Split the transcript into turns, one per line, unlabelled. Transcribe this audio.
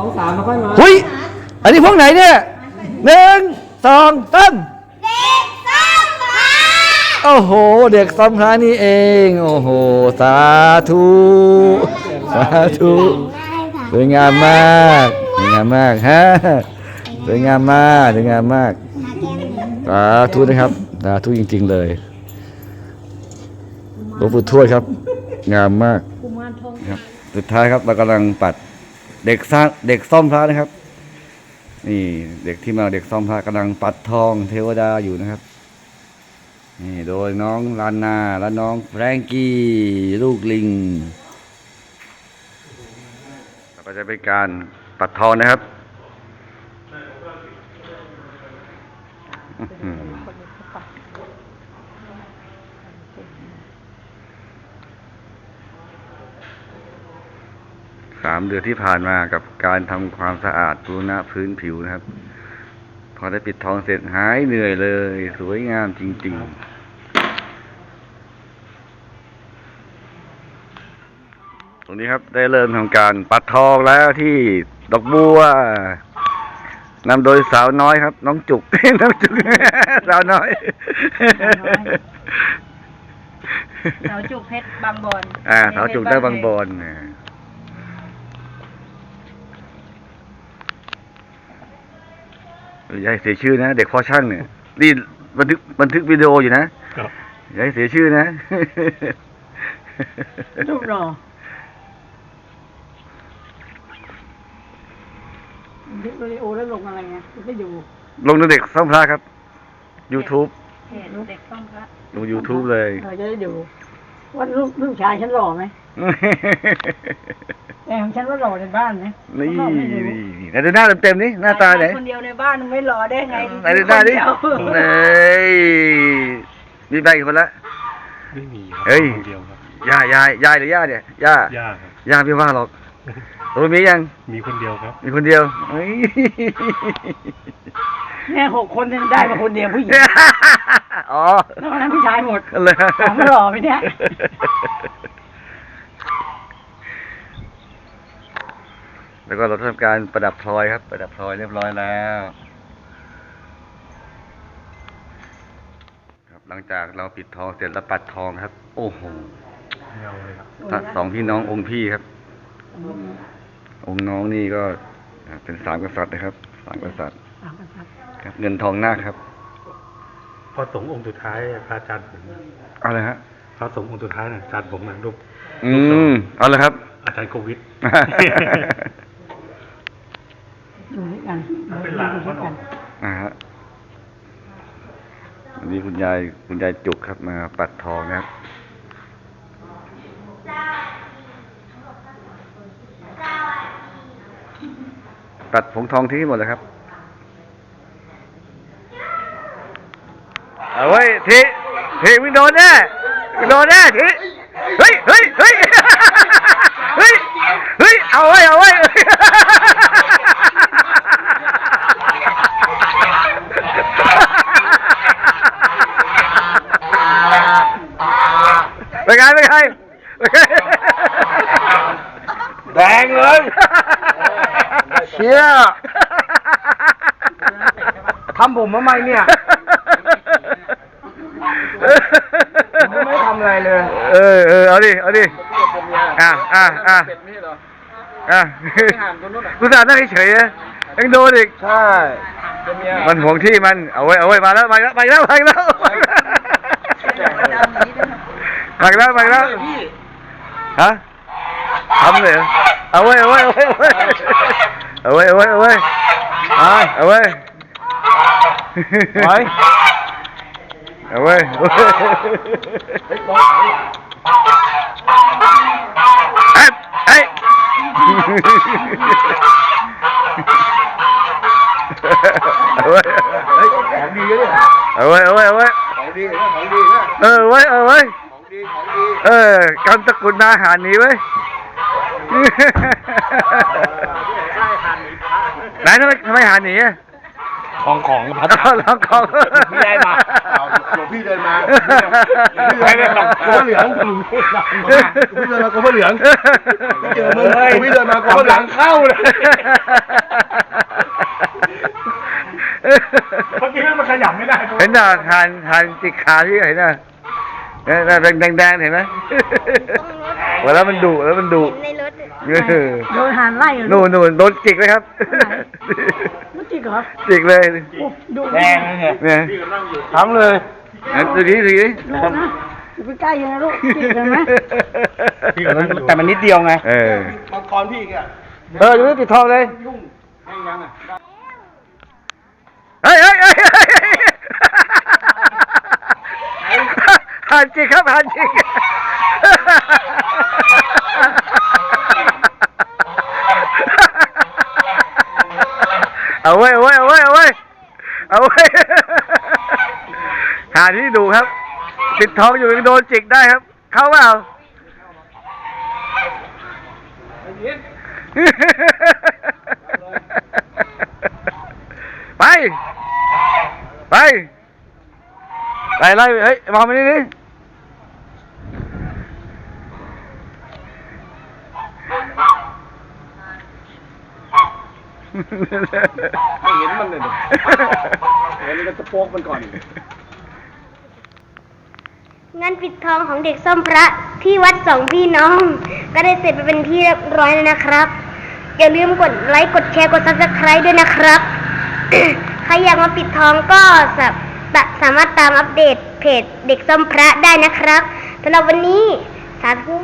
องสามแล้วค่อยมา
หุยอันนี้พวกไหนเนี่ยหนึ่งสองสาม
เด็กส้มพา
โอ้โห เด็กซ้อมพระนี่เอง โอ้โห สาธุ สาธุสวยงามมากสวยงามมากฮะสวยงามมากสวยงามมากสาธุนะครับสาธุจริง ๆ เลยหลวงปู่ทวดครับ งามมากครับสุดท้ายครับเรากำลังปัด เด็กสร้างเด็กซ่อมพระนะครับ นี่เด็กที่มาเด็กซ่อมพระกำลังปัดทองเทวดาอยู่นะครับนี่โดยน้องลานนาและน้องแฟรงกี้ลูกลิงต่อไปจะเป็นการปัดทองนะครับอื้อหือสามเดือนที่ผ่านมากับการทำความสะอาดปูนะพื้นผิวนะครับ พอได้ปิดทองเสร็จหายเหนื่อยเลย สวยงามจริงๆตรงนี้ครับได้เริ่มทำการปัดทองแล้วที่ดอกบัวนำโดยสาวน้อยครับ น้องจุก น้องจุกสาวน้อย
สาวจุกเพชรบางบอน
อ่า สาวจุกได้บางบอนอ่า อย่าให้เสียชื่อนะ เด็กพ่อช่างเนี่ยนี่บันทึกบันทึกวิดีโออยู่นะอย่าให้เสียชื่อนะ
รูปหล่อวิดีโอแล้วลงอะไรไงก็อยู่
ลงในเด็กซ่อมพระครับ YouTube
เพจเด็กต้องพระ
ลง YouTube เลย
เราจะได้ดูว่าลูกลูกชายฉันหล่อไหม แต่ของฉันว่าหล่อในบ้านไหม
นี่
เขาบอกไม่รู้
นี่ไหนดูหน้าเต็มๆนี่หน้าตาไหน
คนเดียวในบ้านไม่หล่อได้ไง
ไหนดูหน้าดิ
คนเยว
เฮ้ยมีแบงอีกคนละ
ไม่มีครับ
เฮ้ย
คนเดียวครับ
ย่ายายยายหรือย่าเนี่ยย่า
ย่าครับ
ย่าไม่ว่าหรอกรู้มียัง
มีคนเดียวครับ
มีคนเดียวเฮ้ย
แม่หกคนยังได้มาคนเดียวผู้หญิง
อ๋อ
นอกนั้นผู้ชายหมด
เลย
ของหล่อไหมเนี่ย
แล้วก็เราทำการประดับพลอยครับ ประดับพลอยเรียบร้อยแล้ว ครับหลังจากเราปิดทองเสร็จแล้วปัดทองครับ โอ้โห
เงาเลยครับ
ถ้าสองพี่น้ององค์พี่ครับ องค์น้องนี่ก็อ่าเป็นสามกษัตริย์นะครับสามกษัตริย์ครับ เงินทองนาคครับ
พอสงฆ์องค์สุดท้ายพระอาจารย์ผม
เอาเลยฮะ
พระสงฆ์องค์สุดท้ายน่ะอาจารย์ผมนะรูป
อืมเอาเลยครับ
อาจารย์โควิด
ดูด้วยกัน
เป็นหลาน
ดู
เขา
ด้วยกั
อะ
น
นะฮะวันนี้คุณยายคุณยายจุกครับมาปัดทองนะครับปัดผงทองทิ้งให้หมดเลยครับ เอาไว้ทีทีวินโดนแน่โดนแน่ทีเฮ้ยเฮ้ยเฮ้ยเฮ้ยเฮ้ยเอาไว้เอาไว้ เป็นไงเป็นไงเป็นไง
แดง เลยเชี่ยทำผมทำไมเนี่ย ผมไม่ทำอะไรเลย
เออเออเอาดิ เอาดิ อะอะอะอะกูสาห์นั่งเฉยๆนะยังโดนอีก
ใช่ มั
นห่วงที่มัน เอาไว้ เอาไว้ มาแล้ว มาแล้ว มาแล้ว มาแล้ว มาแล้ว มาแล้ว ฮะ ทำเลยเหรอเอาไว้เอาไว้เอาไว้เอาไว้เอา ไว้เอาไว้เอาไว้
ไว้
เอาไว้เอาไว้เอ้ยเอ้ยเอาไว้
ของดีเลย
เอาไว้เอาไว้เอาไว้
ของดีของดีนะ
เออไว้เออไว้
ของดีของดี
เออกำตะกรุดนาหารหนีไว้ไหนทำไมทำไมหาหนีอะ
ของของพระ
เอาลองของ
พี่ได้มา
เอาหลวงพี่เดินมา
ไม่ไม่ต้อง
โกเหลืองหลวงพี่เดินมาโกเหลืองเจอมึงหลวงพี่เดินมาโกเหลือง
เข้าเลย
เมื่อกี้มันขยับไม่ได้
เห็นหน้าทานทานจิกขาที่เห็นหน้าเนี่ยแดงแดงแดงๆเห็นไหมเวลามันดุแล้วมันดุ
ในรถ
เออ
โดนหานไล่เหรอ
นู่นนู่นโดนจิกเลยครับ
มันจริงเหรอ
จิกเลย
โอ้ดู
แดงเลยเนี่ย
เนี่ย
ทั้งเลย
งั้นดูดิดูดิ
โดนนะอย่าไปใกล้อยังนะลูกจริงกันไหม
แต่มันนิดเดียวไง
เออ
มังกรพี่อีกอะ
เออดูดิปิดทองเลยเฮ้ยเฮ้ยเฮ้ยเฮ้ยหันจิกครับหันจิก เอาไว้เอาไว้เอาไว้เอาไว้เอาไว้หาที่ดูครับ ติดทองอยู่ยังโดนจิกได้ครับ เข้าเปล่าไป ไปไล่ไล่เฮ้ยมองไปนี่
ไม่เห็นมันเลยเห็นมันจะโป๊กมันก่อน
งานปิดทองของเด็กส้มพระที่วัดสองพี่น้อง ก็ได้เสร็จไปเป็นที่เรียบร้อยแล้วนะครับ อย่าลืมกดไลค์กดแชร์กดซับสไครต์ด้วยนะครับ ใครอยากมาปิดทองก็สาสามารถตามอัปเดตเพจเด็กส้มพระได้นะครับสำหรับวันนี้สาธุ